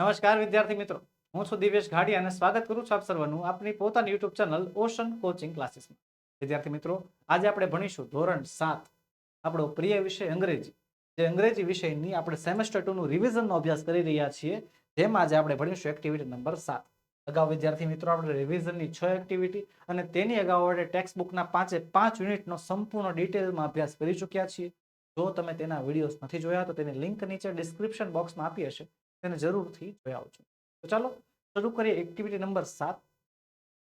નમસ્કાર વિદ્યાર્થી મિત્રો. હું છું દિવેશ ઘાડી અને સ્વાગત કરું છું આપ સર્વનું આપની પોતાની યુટ્યુબ ચેનલ ઓશન કોચિંગ ક્લાસીસમાં. વિદ્યાર્થી મિત્રો, આજે આપણે ભણીશું ધોરણ સાત, આપણો પ્રિય વિષય અંગ્રેજી. જે અંગ્રેજી વિષયની આપણે સેમેસ્ટર ટુનું રિવિઝનનો અભ્યાસ કરી રહ્યા છીએ. જેમાં આજે આપણે ભણીશું એક્ટિવિટી નંબર સાત. અગાઉ વિદ્યાર્થી મિત્રો, આપણે રિવિઝનની છ એક્ટિવિટી અને તેની અગાઉ આપણે ટેક્સ્ટ બુકના પાંચે પાંચ યુનિટનો સંપૂર્ણ ડિટેલમાં અભ્યાસ કરી ચૂક્યા છીએ. જો તમે તેના વિડીયોઝ નથી જોયા, તો તેની લિંક નીચે ડિસ્ક્રિપ્શન બોક્સમાં આપી હશે. તેને જરૂરથી જોઈ આવજો. તો ચાલો, શરૂ કરીએ એક્ટિવિટી નંબર સાત.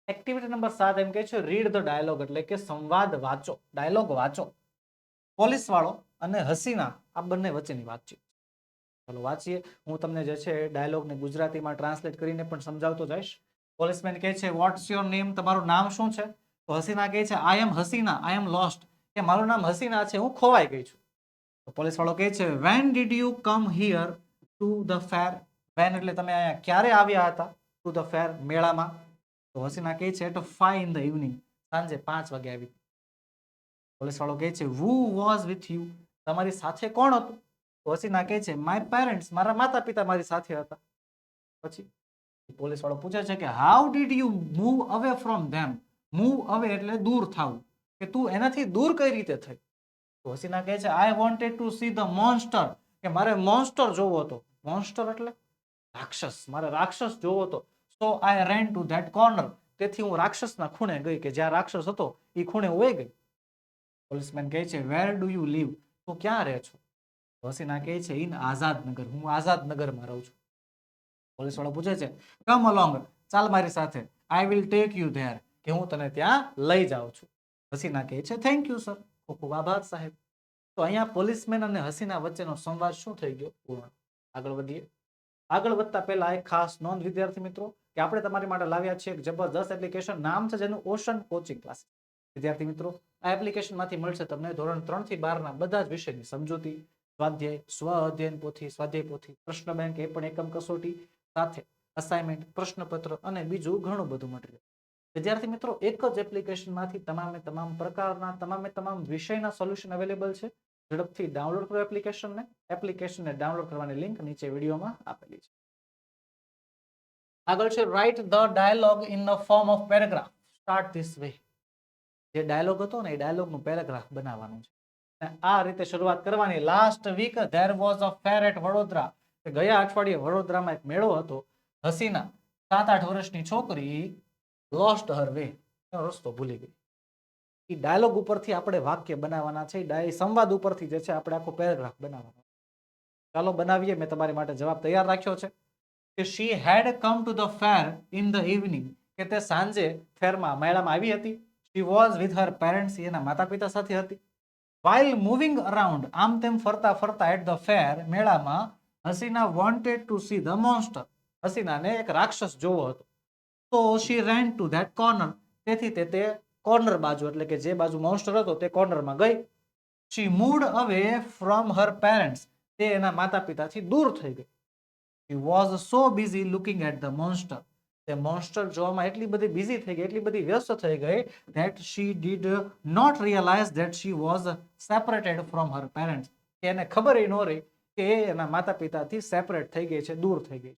એક્ટિવિટી નંબર સાત એમ કહે છે રીડ ધ ડાયલોગ એટલે કે સંવાદ વાંચો. ડાયલોગ વાંચો. પોલીસ વાળો અને હસીના, આ બંને વચ્ચેની વાતચીત. ચાલો વાંચીએ. હું તમને જે છે ડાયલોગને ગુજરાતીમાં ટ્રાન્સલેટ કરીને પણ સમજાવતો જઈશ. પોલીસમેન કહે છે વોટ્સ યોર નેમ તમારું નામ શું છે? તો હસીના કહે છે આઈ એમ હસીના. આઈ એમ લોસ્ટ કે, મારું નામ હસીના છે. હું ખોવાઈ ગઈ છું. તો પોલીસ વાળો કહે છે when did you come here to the fair when એટલે તમે અહીંયા ક્યારે આવ્યા હતા? ટુ ધ ફેર મેળામાં? તો હસીના કહે છે at five in the evening સાંજે પાંચ વાગે આવી. પોલીસ વાળો કહે છે વુ વોઝ વિથ યુ તમારી સાથે કોણ હતું? તો હસીના કહે છે માય પેરેન્ટ્સ મારા માતા પિતા મારી સાથે હતા. પછી પોલીસ વાળો પૂછે છે કે how did you move away from them move away એટલે દૂર થવું. કે તું એનાથી દૂર કઈ રીતે થઈ? તો હસીના કહે છે I wanted to see the monster કે મારે મોન્સ્ટર જોવો હતો. મોન્સ્ટર એટલે? રાક્ષસ. મારે રાક્ષસ જોવો તો. So I ran to that corner તેથી હું રાક્ષસના ખૂણે ગઈ કે જ્યાં રાક્ષસ હતો એ ખૂણે હોય ગઈ. પોલીસમેન કહે છે વેર ડુ યુ લીવ તું ક્યાં રહે છો? હસીના કહે છે, ઇન આઝાદનગર. હું આઝાદનગરમાં રહું છું. પોલીસ વાળો પૂછે છે કમ અલોંગ ચાલ મારી સાથે. I will take you there કે હું તને ત્યાં લઈ જાઉં છું. હસીના કહે છે થેન્ક યુ સર ખૂબ ખૂબ આભાર, સાહેબ. તો અહીંયા પોલીસમેન અને હસીના વચ્ચેનો સંવાદ શું થઈ ગયો? પૂર્ણ. આગળ વધીએ. આગળ વધતા પહેલા એક ખાસ નોંધ, વિદ્યાર્થી મિત્રો, કે આપણે તમારી માટે લાવ્યા છીએ જબરદસ્ત એપ્લિકેશન નામ છે જેનું ઓશન કોચિંગ ક્લાસ વિદ્યાર્થી મિત્રો, આ એપ્લિકેશનમાંથી મળશે તમને ધોરણ ત્રણથી બારના બધા જ વિષયની સમજૂતી, સ્વાધ્યાય, સ્વ અધ્યયન પોથી, સ્વાધ્યાય પોથી, પ્રશ્ન બેંક, એ પણ એકમ કસોટી, સાથે અસાઇનમેન્ટ પ્રશ્નપત્ર અને બીજું ઘણું બધું મટીરિયલ વિદ્યાર્થી મિત્રો, એક જ એપ્લિકેશનમાંથી તમામે તમામ પ્રકારના, તમામે તમામ વિષયના સોલ્યુશન અવેલેબલ છે. ઝડપથી ડાઉનલોડ કરો એપ્લિકેશનને. એપ્લિકેશનને ડાઉનલોડ કરવાની લિંક નીચે વિડીયોમાં આપેલી છે. આગળ છે write the dialogue in the form of paragraph start this way જે ડાયલોગ હતો ને, એ ડાયલોગનું પેરેગ્રાફ બનાવવાનું છે. આ રીતે શરૂઆત કરવાની. Last week there was a fair at Vadodara. ગયા અઠવાડિયે વડોદરામાં એક મેળો હતો. હસીના સાત આઠ વર્ષની છોકરી લોસ્ટ હર વે રસ્તો ભૂલી ગઈ. એ ડાયલોગ ઉપરથી આપણે વાક્ય બનાવવાના છે ડાય સંવાદ ઉપરથી જે છે આપણે આખો પેરેગ્રાફ બનાવવાનો ચાલો બનાવીએ, મેં તમારી માટે જવાબ તૈયાર રાખ્યો છે કે she had come to the fair in the evening કે તે સાંજે ફેરમાં મેળામાં આવી હતી. She was with her parents એના માતા પિતા સાથે હતી. વાઇલ મૂવિંગ અરાઉન્ડ આમ તેમ ફરતા ફરતા એટ ધ ફેર મેળામાં Hasina wanted to see the monster હસીનાને એક રાક્ષસ જોવો હતો. તો she ran to that corner તેથી તે તે કોર્નર બાજુ, એટલે કે જે બાજુ મોન્સ્ટર હતો તે કોર્નરમાં ગઈ. She moved away from her parents તે એના માતા પિતાથી દૂર થઈ ગઈ. She was so busy looking at the monster તે મોન્સ્ટર જોવામાં એટલી બધી બિઝી થઈ ગઈ, એટલી બધી વ્યસ્ત થઈ ગઈ that she did not realise that she was separated from her parents કે એને ખબર ન રહી કે એ એના માતા પિતાથી સેપરેટ થઈ ગઈ છે, દૂર થઈ ગઈ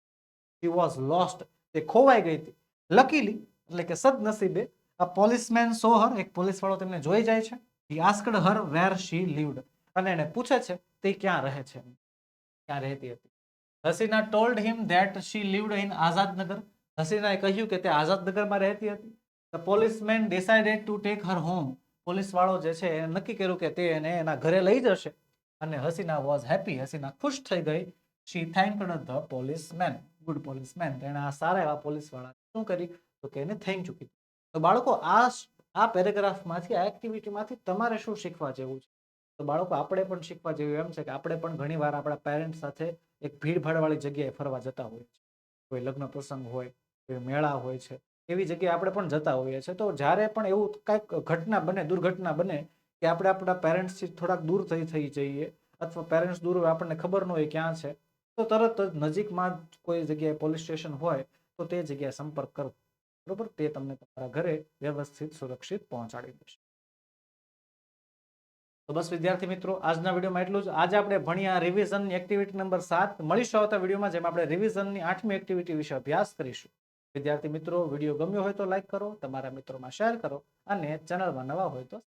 શી વોઝ લોસ્ટ તે ખોવાઈ ગઈ હતી. લકીલી એટલે કે સદનસીબે આ પોલીસમેન સો હર એક પોલીસ વાળો તેમને જોઈ જાય છે. હી આસ્કડ હર વેર શી લીવડ અને એને પૂછે છે, તે ક્યાં રહે છે? ક્યાં રહેતી હતી? Hasina told him that she lived in Azadnagar. હસીનાએ કહ્યું કે તે આઝાદનગરમાં રહેતી હતી. The policeman decided to take her home police વાળો જે છે, એને નક્કી કર્યું કે તે એને એના ઘરે લઈ જશે. અને હસીના વોઝ હેપી હસીના ખુશ થઈ ગઈ. She thanked the policeman good policeman તેણે આ સારા એવા પોલીસવાળા શું કરી તો કે એને થેન્ક યુ તો બાળકો, આ આ પેરેગ્રાફમાંથી, આ એક્ટિવિટીમાંથી તમારે શું શીખવા જેવું છે? તો બાળકો, આપણે પણ શીખવા જેવું એમ છે કે આપણે પણ ઘણીવાર આપણા પેરેન્ટ્સ સાથે એક ભીડભાડવાળી જગ્યાએ ફરવા જતા હોઈએ છીએ. કોઈ લગ્ન પ્રસંગ હોય, કોઈ મેળા હોય છે, એવી જગ્યાએ આપણે પણ જતા હોઈએ છીએ. તો જ્યારે પણ એવું કાંઈક ઘટના બને, દુર્ઘટના બને કે આપણે આપણા પેરેન્ટ્સથી થોડાક દૂર થઈ થઈ જઈએ અથવા પેરેન્ટ્સ દૂર હોય, આપણને ખબર ન હોય ક્યાં છે, તો તરત જ નજીકમાં કોઈ જગ્યાએ પોલીસ સ્ટેશન હોય, તો તે જગ્યાએ સંપર્ક કરો બરોબર? તે તમને તમારા ઘરે વ્યવસ્થિત, સુરક્ષિત પહોંચાડી દેશે. તો બસ વિદ્યાર્થી મિત્રો, આજના વિડીયોમાં એટલું જ. આજે આપણે ભણ્યા રિવિઝનની એક્ટિવિટી નંબર સાત મળીશું આવતા વિડીયોમાં, જેમાં આપણે રિવિઝનની આઠમી એક્ટિવિટી વિશે અભ્યાસ કરીશું. વિદ્યાર્થી મિત્રો, વીડિયો ગમ્યો હોય તો લાઇક કરો, તમારા મિત્રોમાં શેર કરો અને ચેનલમાં નવા હોય તો